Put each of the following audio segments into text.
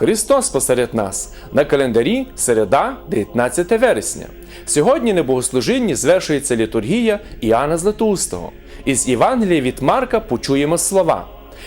Христос посеред нас на календарі середа, 19 вересня. Сьогодні на богослужінні звершується літургія Іоанна Златоустого. Із Євангелія від Марка почуємо слова.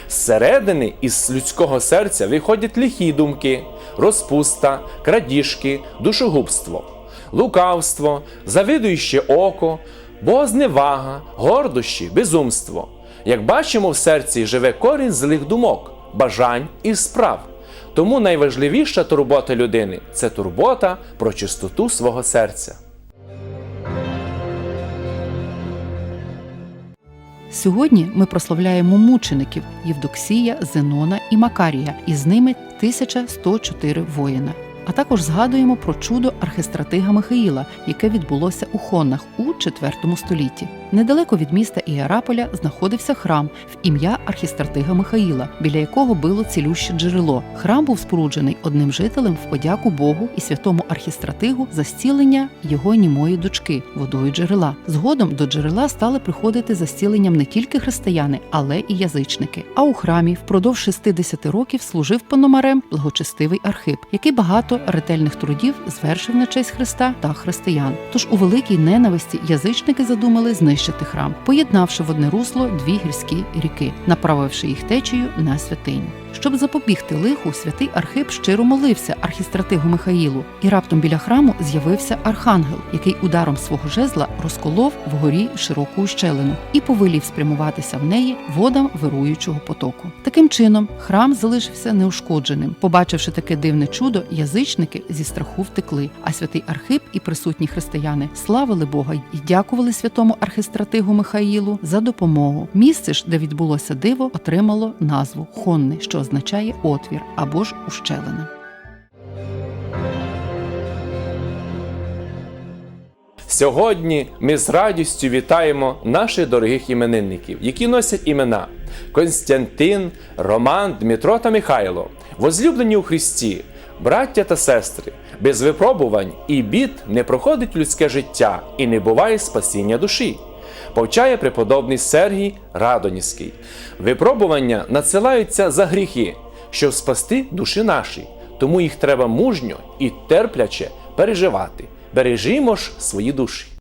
Зсередини із людського серця виходять лихі думки, розпуста, крадіжки, душогубство, лукавство, завидуюче око, богозневага, гордощі, безумство. Як бачимо, в серці живе корінь злих думок, бажань і справ. Тому найважливіша турбота людини це турбота про чистоту свого серця. Сьогодні ми прославляємо мучеників Євдоксія, Зенона і Макарія, і з ними 1104 воїна. А також згадуємо про чудо архистратига Михаїла, яке відбулося у Хоннах у IV столітті. Недалеко від міста Іераполя знаходився храм в ім'я архістратига Михаїла, біля якого було цілюще джерело. Храм був споруджений одним жителем в подяку Богу і святому архістратигу за зцілення його німої дочки водою джерела. Згодом до джерела стали приходити за зціленням не тільки християни, але і язичники. А у храмі впродовж 60 років служив пономарем благочестивий Архип, який багато ретельних трудів звершив на честь Христа та християн. Тож у великій ненависті язичники задумали знищити храм, поєднавши в одне русло дві гірські ріки, направивши їх течію на святиню. Щоб запобігти лиху, святий Архип щиро молився архістратигу Михаїлу, і раптом біля храму з'явився архангел, який ударом свого жезла розколов вгорі широку ущелину і повелів спрямуватися в неї водам вируючого потоку. Таким чином, храм залишився неушкодженим. Побачивши таке дивне чудо, язичники зі страху втекли. А святий Архип і присутні християни славили Бога і дякували святому архистратигу Михаїлу за допомогу. Місце ж, де відбулося диво, отримало назву Хонни, що означає отвір або ж ущелина. Сьогодні ми з радістю вітаємо наших дорогих іменинників, які носять імена Константин, Роман, Дмитро та Михайло, возлюблені у Христі, браття та сестри. Без випробувань і бід не проходить людське життя і не буває спасіння душі. Повчає преподобний Сергій Радоніський. Випробування надсилаються за гріхи, щоб спасти душі наші, тому їх треба мужньо і терпляче переживати. Бережімо ж свої душі.